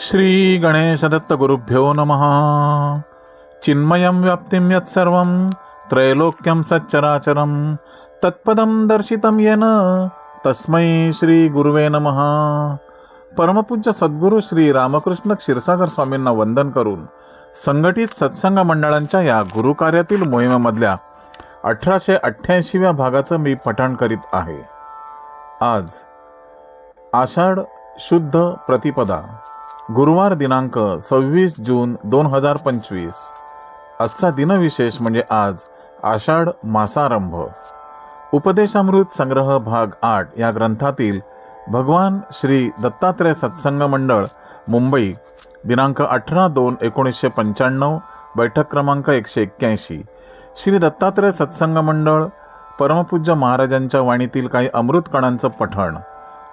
श्री गणेशदत्तगुरुभ्यो नमः। चिन्मयं व्याप्तिं यत्सर्वं त्रैलोक्यं सच्चराचरं तत्पदं दर्शितं येन तस्मै श्री गुरुवे नमः। परमपूज्य सद्गुरू श्री रामकृष्ण क्षीरसागर स्वामींना वंदन करून संघटित सत्संग मंडळांच्या या गुरुकार्यातील मोहिमेमधल्या अठराशे अठ्ठ्याऐंशीव्या भागाचं मी पठण करीत आहे. आज आषाढ शुद्ध प्रतिपदा गुरुवार दिनांक सव्वीस जून दोन हजार पंचवीस. आजचा दिनविशेष म्हणजे आज आषाढ मासारंभ. उपदेशामृत संग्रह भाग आठ या ग्रंथातील भगवान श्री दत्तात्रय सत्संग मंडळ मुंबई दिनांक अठरा दोन एकोणीसशे पंच्याण्णव बैठक क्रमांक एकशे एक्क्याऐंशी. श्री दत्तात्रय सत्संग मंडळ परमपूज्य महाराजांच्या वाणीतील काही अमृत कणांचं पठण.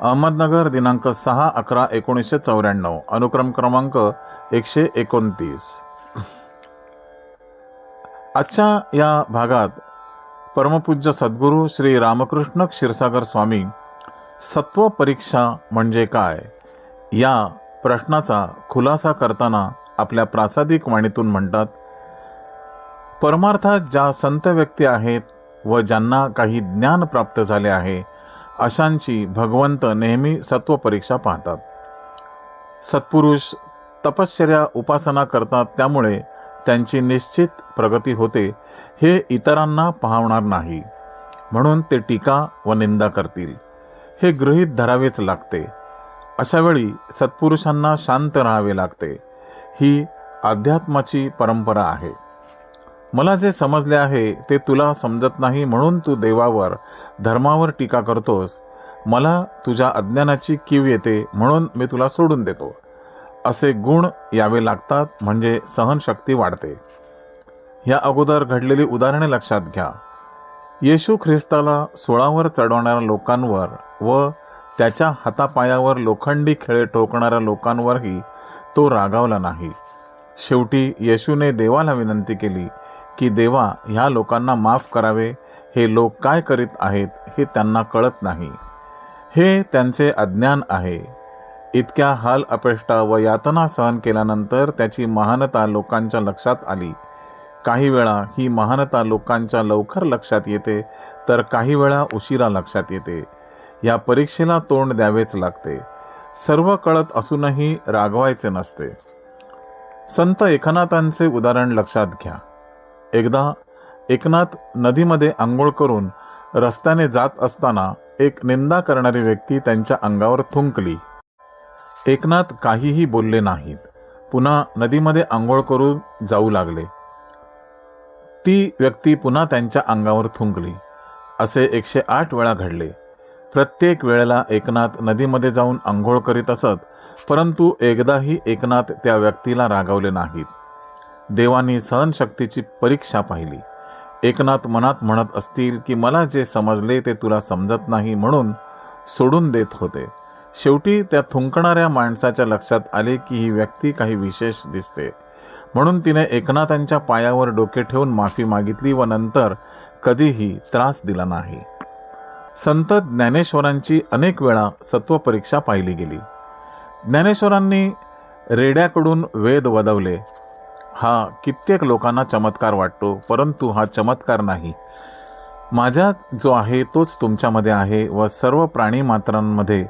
अहमदनगर दिनांक सहा अकरा एकोणीसशे चौऱ्याण्णव. अनुक्रम क्रमांक एकशे एकोणतीस. आजच्या या भागात परमपूज्य सद्गुरू श्री रामकृष्ण क्षीरसागर स्वामी सत्व परीक्षा म्हणजे काय? या प्रश्नाचा खुलासा करताना आपल्या प्रासादिक वाणीतून म्हणतात परमार्थात ज्या संत व्यक्ती आहेत व ज्यांना काही ज्ञान प्राप्त झाले आहे अशांची भगवंत नेहमी सत्व परीक्षा पाहतात. सत्पुरुष तपश्चर्या उपासना करतात त्यामुळे त्यांची निश्चित प्रगती होते हे इतरांना पाहणार नाही. म्हणून ते टीका व निंदा करतील. हे गृहीत धरावेच लागते. अशावेळी सत्पुरुषांना शांत राहावे लागते. ही अध्यात्माची परंपरा आहे. मला जे समजले आहे ते तुला समजत नाही म्हणून तू देवावर धर्मावर टीका करतोस. मला तुझ्या अज्ञानाची कीव येते म्हणून मी तुला सोडून देतो. असे गुण यावे लागतात म्हणजे सहनशक्ती वाढते. या अगोदर घडलेली उदाहरणे लक्षात घ्या. येशू ख्रिस्ताला सोळावर चढवणाऱ्या लोकांवर व त्याच्या हातापायावर लोखंडी खेळे ठोकणाऱ्या लोकांवरही तो रागावला नाही. शेवटी येशूने देवाला विनंती केली की देवा ह्या लोकांना माफ करावे हे लोक काय करीत आहेत हे त्यांना कळत नाही. हे त्यांचे अज्ञान आहे. इतक्या हाल अपेष्टा व यातना सहन केल्यानंतर त्याची महानता लोकांच्या लक्षात आली. काही वेळा ही महानता लोकांच्या लवकर लक्षात येते तर काही वेळा उशिरा लक्षात येते. या परीक्षेला तोंड द्यावेच लागते. सर्व कळत असूनही रागवायचे नसते. संत एकनाथांचे उदाहरण लक्षात घ्या. एकदा एकनाथ नदीमध्ये आंघोळ करून रस्त्याने जात असताना एक निंदा करणारी व्यक्ती त्यांच्या अंगावर थुंकली. एकनाथ काहीही बोलले नाहीत. पुन्हा नदीमध्ये आंघोळ करून जाऊ लागले. ती व्यक्ती पुन्हा त्यांच्या अंगावर थुंकली. असे एकशे आठ वेळा घडले. प्रत्येक वेळेला एकनाथ नदीमध्ये जाऊन आंघोळ करीत असत परंतु एकदाही एकनाथ त्या व्यक्तीला रागावले नाहीत. देवानी सहनशक्तीची परीक्षा पाहिली. एकनाथ मनात म्हणत असतील की मला जे समजले ते तुला समजत नाही म्हणून सोडून देत होते. शेवटी त्या थुंकणाऱ्या माणसाच्या लक्षात आले की ही व्यक्ती काही विशेष दिसते. म्हणून तिने एकनाथांच्या पायावर डोके ठेवून माफी मागितली व नंतर कधीही त्रास दिला नाही. संत ज्ञानेश्वरांची अनेक वेळा सत्वपरीक्षा पाहिली गेली. ज्ञानेश्वरांनी रेड्याकडून वेद वदवले. हा कित्येक लोकांना चमत्कार वाटतो परंतु हा चमत्कार नाही. माझ्यात जो आहे तोच तुमच्यामध्ये आहे व सर्व प्राणी मात्रांमध्ये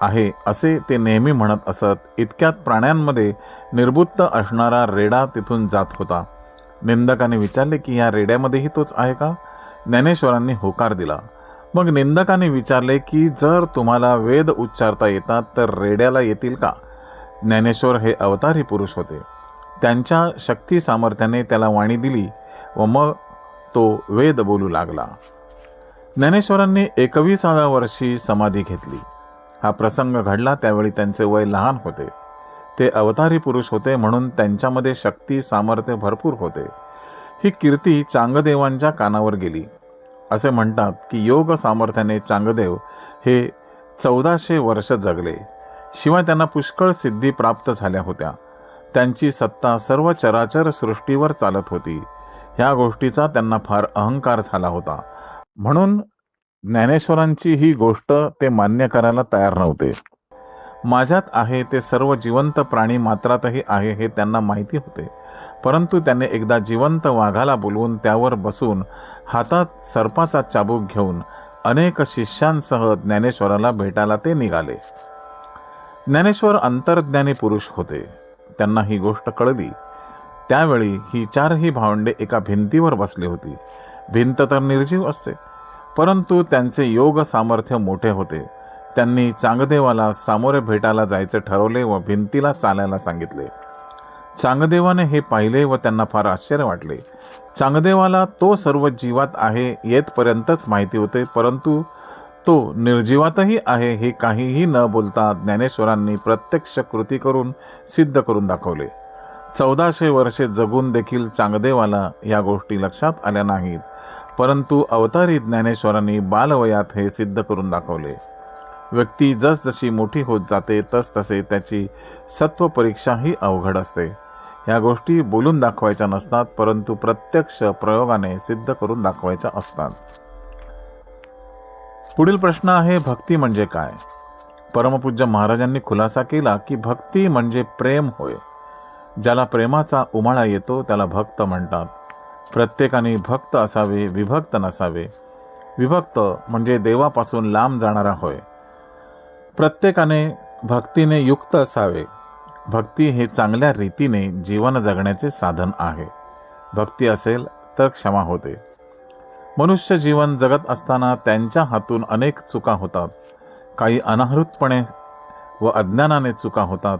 आहे असे ते नेहमी म्हणत असत. इतक्यात प्राण्यांमध्ये निर्बुत्त असणारा रेडा तिथून जात होता. निंदकाने विचारले की या रेड्यामध्येही तोच आहे का? ज्ञानेश्वरांनी होकार दिला. मग निंदकाने विचारले की जर तुम्हाला वेद उच्चारता येतात तर रेड्याला येतील का? ज्ञानेश्वर हे अवतारी पुरुष होते. त्यांच्या शक्ती सामर्थ्याने त्याला वाणी दिली व मग तो वेद बोलू लागला. ज्ञानेश्वरांनी एकविसाव्या वर्षी समाधी घेतली. हा प्रसंग घडला त्यावेळी त्यांचे वय लहान होते. ते अवतारी पुरुष होते म्हणून त्यांच्यामध्ये शक्ती सामर्थ्य भरपूर होते. ही कीर्ती चांगदेवांच्या कानावर गेली. असे म्हणतात की योग सामर्थ्याने चांगदेव हे चौदाशे वर्ष जगले. शिवाय त्यांना पुष्कळ सिद्धी प्राप्त झाल्या होत्या. त्यांची सत्ता सर्व चराचर सृष्टीवर चालत होती. ह्या गोष्टीचा त्यांना फार अहंकार झाला होता. म्हणून ज्ञानेश्वरांची ही गोष्ट ते मान्य करायला तयार नव्हते. माझ्यात आहे ते सर्व जिवंत प्राणी मात्रातही आहे हे त्यांना माहिती होते. परंतु त्याने एकदा जिवंत वाघाला बोलवून त्यावर बसून हातात सर्पाचा चाबूक घेऊन अनेक शिष्यांसह ज्ञानेश्वराला भेटायला ते निघाले. ज्ञानेश्वर अंतर्ज्ञानी पुरुष होते. त्यांना ही गोष्ट कळली. त्यावेळी ही चारही भावंडे एका भिंतीवर बसली होती. भिंत तर निर्जीव असते परंतु त्यांचे योग सामर्थ्य मोठे होते. त्यांनी चांगदेवाला सामोरे भेटायला जायचे ठरवले व भिंतीला चालायला सांगितले. चांगदेवाने हे पाहिले व त्यांना फार आश्चर्य वाटले. चांगदेवाला तो सर्व जीवात आहे येतपर्यंतच माहिती होते परंतु तो निर्जीवातही आहे हे काहीही न बोलता ज्ञानेश्वरांनी प्रत्यक्ष कृती करून सिद्ध करून दाखवले. चौदाशे वर्षे जगून देखील चांगदेवाला या गोष्टी लक्षात आल्या नाहीत परंतु अवतारी ज्ञानेश्वरांनी बालवयात हे सिद्ध करून दाखवले. व्यक्ती जसजशी मोठी होत जाते तसतसे त्याची सत्व परीक्षाही अवघड असते. या गोष्टी बोलून दाखवायच्या नसतात परंतु प्रत्यक्ष प्रयोगाने सिद्ध करून दाखवायच्या असतात. पुढील प्रश्न आहे भक्ती म्हणजे काय? परमपूज्य महाराजांनी खुलासा केला की भक्ती म्हणजे प्रेम होय. ज्याला प्रेमाचा उमाळा येतो त्याला भक्त म्हणतात. प्रत्येकाने भक्त असावे विभक्त नसावे. विभक्त म्हणजे देवापासून लांब जाणारा होय. प्रत्येकाने भक्तीने युक्त असावे. भक्ती हे चांगल्या रीतीने जीवन जगण्याचे साधन आहे. भक्ती असेल तर क्षमा होते. मनुष्य जीवन जगत असताना त्यांच्या हातून अनेक चुका होतात. काही अनाहृतपणे व अज्ञानाने चुका होतात.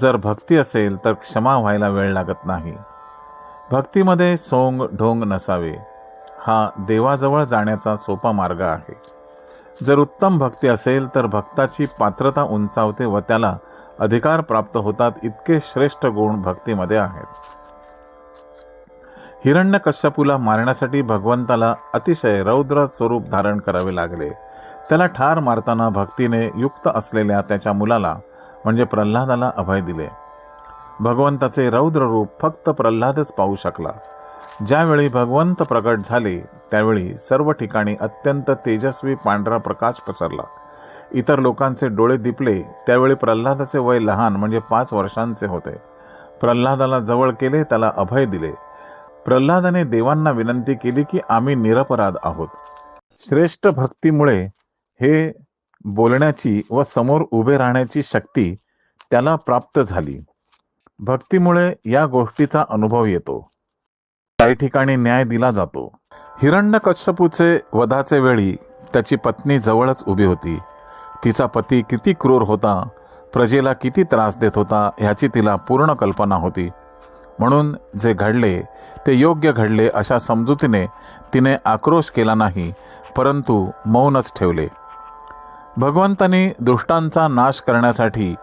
जर भक्ती असेल तर क्षमा व्हायला वेळ लागत नाही. भक्तीमध्ये सोंग ढोंग नसावे. हा देवाजवळ जाण्याचा सोपा मार्ग आहे. जर उत्तम भक्ती असेल तर भक्ताची पात्रता उंचावते व त्याला अधिकार प्राप्त होतात इतके श्रेष्ठ गुण भक्तीमध्ये आहेत. हिरण्य कश्यपूला मारण्यासाठी भगवंताला अतिशय रौद्र स्वरूप धारण करावे लागले. त्याला ठार मारताना भक्तीने युक्त असलेल्या त्याच्या मुलाला म्हणजे प्रल्हादाला अभय दिले. भगवंताचे रौद्र रूप फक्त प्रल्हादच पाहू शकला. ज्यावेळी भगवंत प्रकट झाले त्यावेळी सर्व ठिकाणी अत्यंत तेजस्वी पांढरा प्रकाश पसरला. इतर लोकांचे डोळे दिपले त्यावेळी प्रल्हादाचे वय लहान म्हणजे पाच वर्षांचे होते. प्रल्हादाला जवळ केले त्याला अभय दिले. प्रल्हादाने देवांना विनंती केली की आम्ही निरपराध आहोत. श्रेष्ठ भक्तीमुळे हे बोलण्याची व समोर उभे राहण्याची शक्ती त्याला प्राप्त झाली. भक्तीमुळे या गोष्टीचा अनुभव येतो. काही ठिकाणी न्याय दिला जातो. हिरण्य कश्यपूचे वधाचे वेळी त्याची पत्नी जवळच उभी होती. तिचा पती किती क्रूर होता प्रजेला किती त्रास देत होता ह्याची तिला पूर्ण कल्पना होती. म्हणून जे घडले ते योग्य घडले अशा समजुतीने तिने आक्रोश केला नाही परंतु मौनच ठेवले. भगवंतांनी दुष्टांचा नाश करण्यासाठी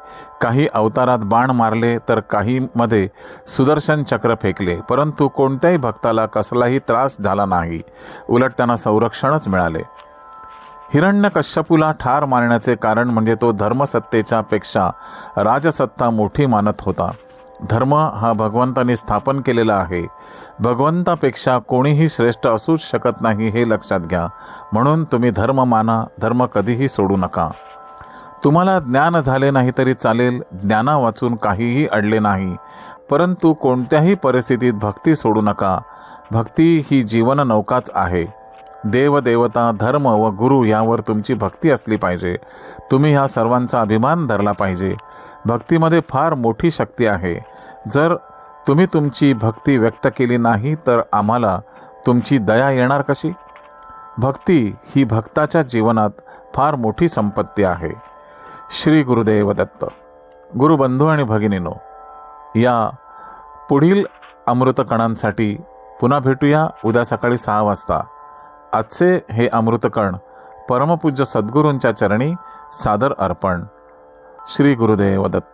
काही अवतारात बाण मारले तर काही मध्ये सुदर्शन चक्र फेकले परंतु कोणत्याही भक्ताला कसलाही त्रास झाला नाही. उलट त्यांना संरक्षणच मिळाले. हिरण्य कश्यपूला ठार मारण्याचे कारण म्हणजे तो धर्मसत्तेच्या पेक्षा राजसत्ता मोठी मानत होता. धर्म हा भगवंताने स्थापन केलेला आहे. भगवंतापेक्षा कोणीही श्रेष्ठ असूच शकत नाही हे लक्षात घ्या. म्हणून तुम्ही धर्म माना धर्म कधीही सोडू नका. तुम्हाला ज्ञान झाले नाही तरी चालेल ज्ञाना वाचून काहीही अडले नाही. परंतु कोणत्याही परिस्थितीत भक्ती सोडू नका. भक्ती ही जीवन नौकाच आहे. देवदेवता धर्म व गुरु यावर तुमची भक्ती असली पाहिजे. तुम्ही ह्या सर्वांचा अभिमान धरला पाहिजे. भक्तीमध्ये फार मोठी शक्ती आहे. जर तुम्ही तुमची भक्ती व्यक्त केली नाही तर आम्हाला तुमची दया येणार कशी? भक्ती ही भक्ताच्या जीवनात फार मोठी संपत्ती आहे. श्री गुरुदेव दत्त. गुरुबंधू आणि भगिनीनो या पुढील अमृतकणांसाठी पुन्हा भेटूया उद्या सकाळी सहा वाजता. आजचे हे अमृतकण परमपूज्य सद्गुरूंच्या चरणी सादर अर्पण. श्री गुरुदेव दत्त